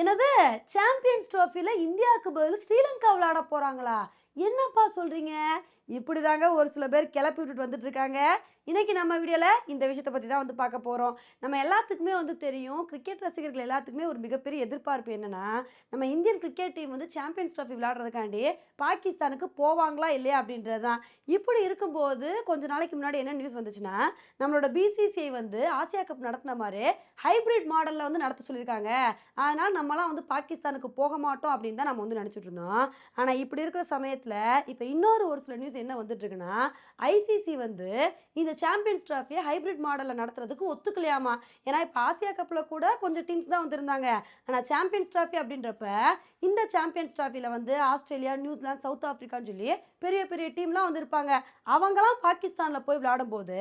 என்னது? சாம்பியன்ஸ் ட்ரோஃபியில் இந்தியாவுக்கு பதில் ஸ்ரீலங்கா விளையாட போகிறாங்களா என்னப்பா சொல்கிறீங்க இப்படி தாங்க ஒரு சில பேர் கிளப்பி விட்டுட்டு வந்துட்டு இருக்காங்க நம்ம வீடியோவில் இந்த விஷயத்தை பற்றி தான் வந்து பார்க்க போகிறோம் நம்ம எல்லாத்துக்குமே வந்து தெரியும் கிரிக்கெட் ரசிகர்கள் எல்லாத்துக்குமே ஒரு மிகப்பெரிய எதிர்பார்ப்பு என்னென்னா நம்ம இந்தியன் கிரிக்கெட் டீம் வந்து சாம்பியன்ஸ் ட்ராஃபி விளையாடுறதுக்காண்டி பாகிஸ்தானுக்கு போவாங்களா இல்லையா அப்படின்றது தான். இப்படி இருக்கும்போது கொஞ்ச நாளைக்கு முன்னாடி என்ன நியூஸ் வந்துச்சுன்னா நம்மளோட பிசிசிஐ வந்து ஆசியா கப் நடத்தின மாதிரி ஹைபிரிட் மாடலில் வந்து நடத்த சொல்லியிருக்காங்க. அதனால் நம்மலாம் வந்து பாகிஸ்தானுக்கு போக மாட்டோம் அப்படின்னு தான் நம்ம வந்து நினச்சிட்டு இருந்தோம். ஆனால் இப்படி இருக்கிற சமயத்தில் இப்போ இன்னொரு ஒரு சில நியூஸ் என்ன வந்துட்டுருக்குன்னா ஐசிசி வந்து இந்த சாம்பியன்ஸ் ட்ராஃபியை ஹைபிரிட் மாடலில் நடத்துறதுக்கு ஒத்துக்கலையாமா? ஏன்னா இப்போ ஆசியா கப்பில் கூட கொஞ்சம் டீம்ஸ் தான் வந்திருந்தாங்க. ஆனால் சாம்பியன்ஸ் ட்ராஃபி அப்படின்றப்ப இந்த சாம்பியன்ஸ் ட்ராஃபியில் வந்து ஆஸ்திரேலியா நியூசிலாந்து சவுத் ஆஃப்ரிக்கான்னு சொல்லி பெரிய பெரிய டீம்லாம் வந்திருப்பாங்க. அவங்களாம் பாகிஸ்தானில் போய் விளையாடும்போது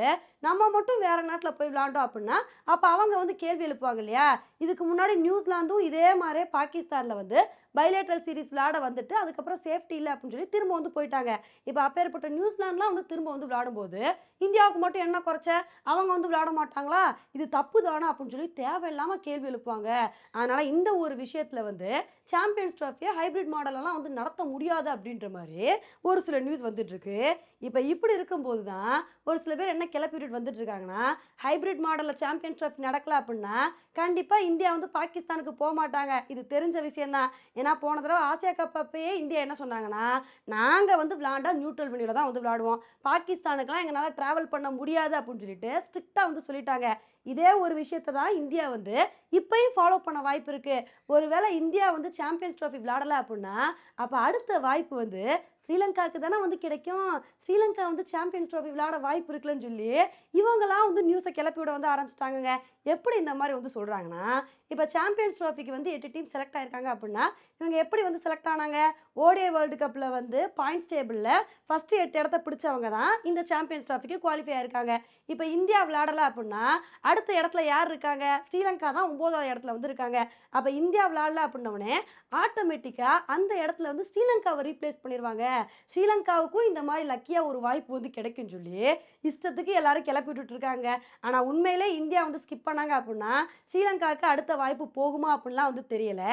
நம்ம மட்டும் வேறு நாட்டில் போய் விளையாண்டோம் அப்படின்னா அப்போ அவங்க வந்து கேள்வி எழுப்புவாங்க இல்லையா? இதுக்கு முன்னாடி நியூசிலாந்தும் இதே மாதிரி பாகிஸ்தானில் வந்து பைலேட்ரல் சீரிஸ் விளையாட வந்துட்டு அதுக்கப்புறம் சேஃப்டி இல்லை அப்படின்னு சொல்லி திரும்ப வந்து போயிட்டாங்க. இப்போ அப்பேற்பட்ட நியூசிலாந்துலாம் வந்து திரும்ப வந்து விளையாடும்போது இந்தியாவுக்கு மட்டும் என்ன குறைச்ச? அவங்க வந்து விளையாட மாட்டாங்களா? இது தப்பு தானே அப்படின்னு சொல்லி தேவையில்லாமல் கேள்வி எழுப்புவாங்க. அதனால் இந்த ஒரு விஷயத்தில் வந்து சாம்பியன்ஸ் ட்ராஃபியை ஹைபிரிட் மாடலெல்லாம் வந்து நடத்த முடியாது அப்படின்ற மாதிரி ஒரு சில நியூஸ் வந்துட்டுருக்கு இப்போ இப்படி இருக்கும்போது தான் ஒரு சில பேர் என்ன கிளப்பிட்டு வந்துட்டு இருக்காங்கன்னா ஹைபிரிட் மாடலில் சாம்பியன்ஸ் ட்ராஃபி நடக்கல அப்படின்னா கண்டிப்பாக இந்தியா வந்து பாகிஸ்தானுக்கு போக மாட்டாங்க. இது தெரிஞ்ச விஷயம்தான். ஏன்னா போன தடவை ஆசியா கப் அப்பயே இந்தியா என்ன சொன்னாங்கன்னா நாங்கள் வந்து விளாண்டா நியூட்ரல் வெனியில் தான் வந்து விளாடுவோம் பாகிஸ்தானுக்குலாம் எங்களால் ட்ராவல் பண்ண முடியாது அப்படின்னு சொல்லிட்டு ஸ்ட்ரிக்டாக வந்து சொல்லிட்டாங்க. இதே ஒரு விஷயத்தை தான் இந்தியா வந்து இப்பயும் ஃபாலோ பண்ண வாய்ப்பு இருக்குது ஒருவேளை இந்தியா வந்து சாம்பியன்ஸ் ட்ராஃபி விளாடலை அப்படின்னா அப்போ அடுத்த வாய்ப்பு வந்து ஸ்ரீலங்காவுக்கு தானே வந்து கிடைக்கும். ஸ்ரீலங்கா வந்து சாம்பியன்ஸ் ட்ராஃபி விளையாட வாய்ப்பு இருக்குல்லன்னு சொல்லி இவங்களாம் வந்து நியூஸை கிளப்பி விட வந்து ஆரம்பிச்சிட்டாங்க எப்படி இந்த மாதிரி வந்து சொல்கிறாங்கன்னா இப்போ சாம்பியன்ஸ் ட்ராஃபிக்கு வந்து எட்டு டீம் செலக்ட் ஆயிருக்காங்க அப்படின்னா இவங்க எப்படி வந்து செலக்ட் ஆனாங்க? ஓடிஏ வேர்ல்டு கப்பில் வந்து பாயிண்ட்ஸ் டேபிளில் ஃபஸ்ட்டு எட்டு இடத்த பிடிச்சவங்க தான் இந்த சாம்பியன்ஸ் ட்ராஃபிக்கு குவாலிஃபை ஆயிருக்காங்க. இப்போ இந்தியா விளையாடலை அப்படின்னா அடுத்த இடத்துல யார் இருக்காங்க? ஸ்ரீலங்கா தான் ஒம்போதாவது இடத்துல வந்து இருக்காங்க. அப்போ இந்தியா விளையாடல அப்படின்னோடனே ஆட்டோமேட்டிக்காக அந்த இடத்துல வந்து ஸ்ரீலங்காவை ரீப்ளேஸ் பண்ணிடுவாங்க ஸ்ரீலங்காவுக்கும் இந்த மாதிரி லக்கியாக ஒரு வாய்ப்பு வந்து கிடைக்கும்னு சொல்லி இஷ்டத்துக்கு எல்லாரும் கிளப்பி விட்டுட்டு இருக்காங்க ஆனால் உண்மையிலே இந்தியா வந்து ஸ்கிப் பண்ணாங்க அப்படின்னா ஸ்ரீலங்காவுக்கு அடுத்த வாய்ப்பு போகுமா அப்படின்லாம் வந்து தெரியல.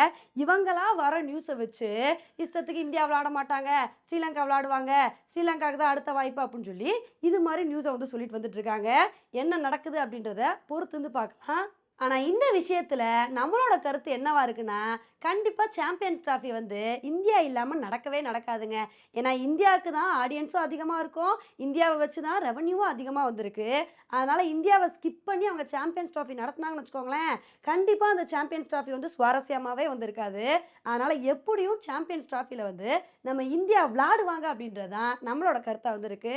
இவங்களா வர நியூஸை வச்சு இஷ்டத்துக்கு இந்தியா விளாட மாட்டாங்க ஸ்ரீலங்கா விளாடுவாங்க ஸ்ரீலங்காவுக்கு தான் அடுத்த வாய்ப்பு அப்படின்னு சொல்லி இது மாதிரி நியூஸை வந்து சொல்லிட்டு வந்துட்டு இருக்காங்க என்ன நடக்குது அப்படின்றத பொறுத்து வந்து பார்க்கலாம். ஆனால் இந்த விஷயத்தில் நம்மளோட கருத்து என்னவா இருக்குன்னா கண்டிப்பாக சாம்பியன்ஸ் ட்ராஃபி வந்து இந்தியா இல்லாமல் நடக்கவே நடக்காதுங்க. ஏன்னா இந்தியாவுக்கு தான் ஆடியன்ஸும் அதிகமாக இருக்கும். இந்தியாவை வச்சு தான் ரெவன்யூவும் அதிகமாக வந்திருக்கு. அதனால் இந்தியாவை ஸ்கிப் பண்ணி அவங்க சாம்பியன்ஸ் ட்ராஃபி நடத்துனாங்கன்னு வச்சுக்கோங்களேன் கண்டிப்பாக அந்த சாம்பியன்ஸ் ட்ராஃபி வந்து சுவாரஸ்யமாகவே வந்திருக்காது. அதனால் எப்படியும் சாம்பியன்ஸ் ட்ராஃபியில் வந்து நம்ம இந்தியா விளாடுவாங்க அப்படின்றது தான் நம்மளோட கருத்தாக வந்திருக்கு.